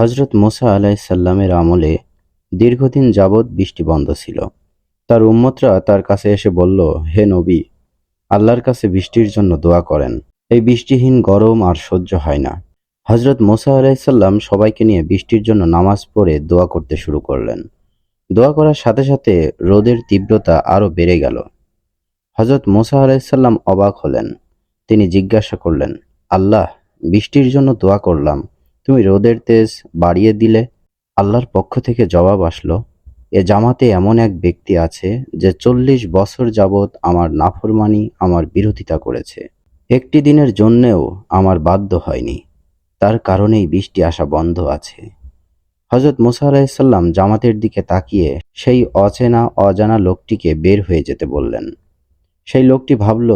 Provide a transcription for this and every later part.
হজরত মোসা আলাইসাল্লামের আমলে দীর্ঘদিন যাবৎ বৃষ্টি বন্ধ ছিল। তার উম্মতরা তার কাছে এসে বলল, হে নবী, আল্লাহর কাছে বৃষ্টির জন্য দোয়া করেন। এই বৃষ্টিহীন গরম আর সহ্য হয় না। হজরত মোসা আলাইসাল্লাম সবাইকে নিয়ে বৃষ্টির জন্য নামাজ পড়ে দোয়া করতে শুরু করলেন। দোয়া করার সাথে সাথে রোদের তীব্রতা আরও বেড়ে গেল। হজরত মোসা আলাইসাল্লাম অবাক হলেন। তিনি জিজ্ঞাসা করলেন, আল্লাহ, বৃষ্টির জন্য দোয়া করলাম তুমি রোদের তেজ বাড়িয়ে দিলে। আল্লাহর পক্ষ থেকে জবাব আসলো, এ জামাতে এমন এক ব্যক্তি আছে যে চল্লিশ বছর যাবৎ আমার নাফরমানি আমার বিরোধিতা করেছে। একটি দিনের জন্যেও আমার বাধ্য হয়নি। তার কারণেই বৃষ্টি আসা বন্ধ আছে। হজরত মুসা আলাহিসাল্লাম জামাতের দিকে তাকিয়ে সেই অচেনা, অজানা লোকটিকে বের হয়ে যেতে বললেন। সেই লোকটি ভাবল,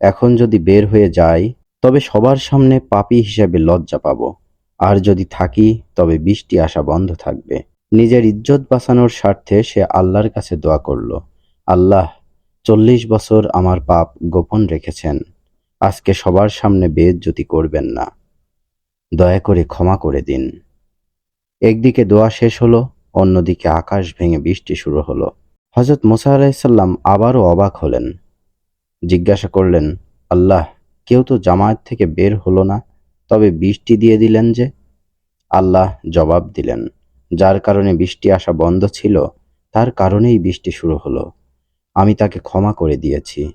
এখন যদি বের হয়ে যাই, তবে সবার সামনে পাপী হিসেবে লজ্জা পাবো। আর যদি থাকি, তবে বৃষ্টি আসা বন্ধ থাকবে। নিজের ইজ্জত বাঁচানোর স্বার্থে সে আল্লাহর কাছে দোয়া করল। আল্লাহ, চল্লিশ বছর আমার পাপ গোপন রেখেছেন। আজকে সবার সামনে বেজ্জতি করবেন না। দয়া করে ক্ষমা করে দিন। একদিকে দোয়া শেষ হলো, অন্যদিকে আকাশ ভেঙে বৃষ্টি শুরু হলো। হজরত মুসা আলাইসাল্লাম আবারও অবাক হলেন। জিজ্ঞাসা করলেন, আল্লাহ, কেউ তো জামায়াত থেকে বের হলো না, তবে বৃষ্টি দিয়ে দিলেন যে? আল্লাহ জবাব দিলেন, যার কারণে বৃষ্টি আসা বন্ধ ছিল, তার কারণেই বৃষ্টি শুরু হলো। আমি তাকে ক্ষমা করে দিয়েছি।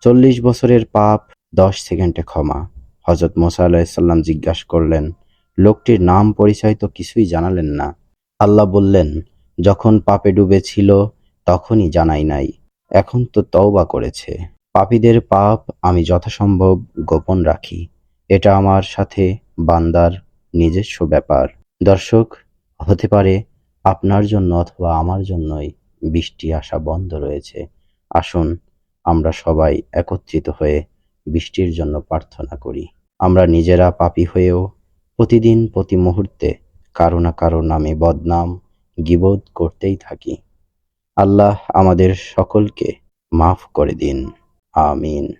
চল্লিশ বছরের পাপ, দশ সেকেন্ডে ক্ষমা। হজরত মোসা আলাহিসাল্লাম জিজ্ঞাসা করলেন, লোকটির নাম পরিচয় তো কিছুই জানালেন না। আল্লাহ বললেন, যখন পাপে ডুবেছিল, তখনই জানাই নাই। এখন তো তওবা করেছে। পাপীদের পাপ আমি যথাসম্ভব গোপন রাখি। এটা আমার সাথে বান্দার নিজস্ব ব্যাপার। দর্শক, হতে পারে আপনার জন্য অথবা আমার জন্যই বৃষ্টি আসা বন্ধ রয়েছে। আসুন, আমরা সবাই একত্রিত হয়ে বৃষ্টির জন্য প্রার্থনা করি। আমরা নিজেরা পাপী হয়েও প্রতিদিন, প্রতি মুহূর্তে কারও না কারও নামে বদনাম, গিবোধ করতেই থাকি। আল্লাহ আমাদের সকলকে মাফ করে দিন। আমিন।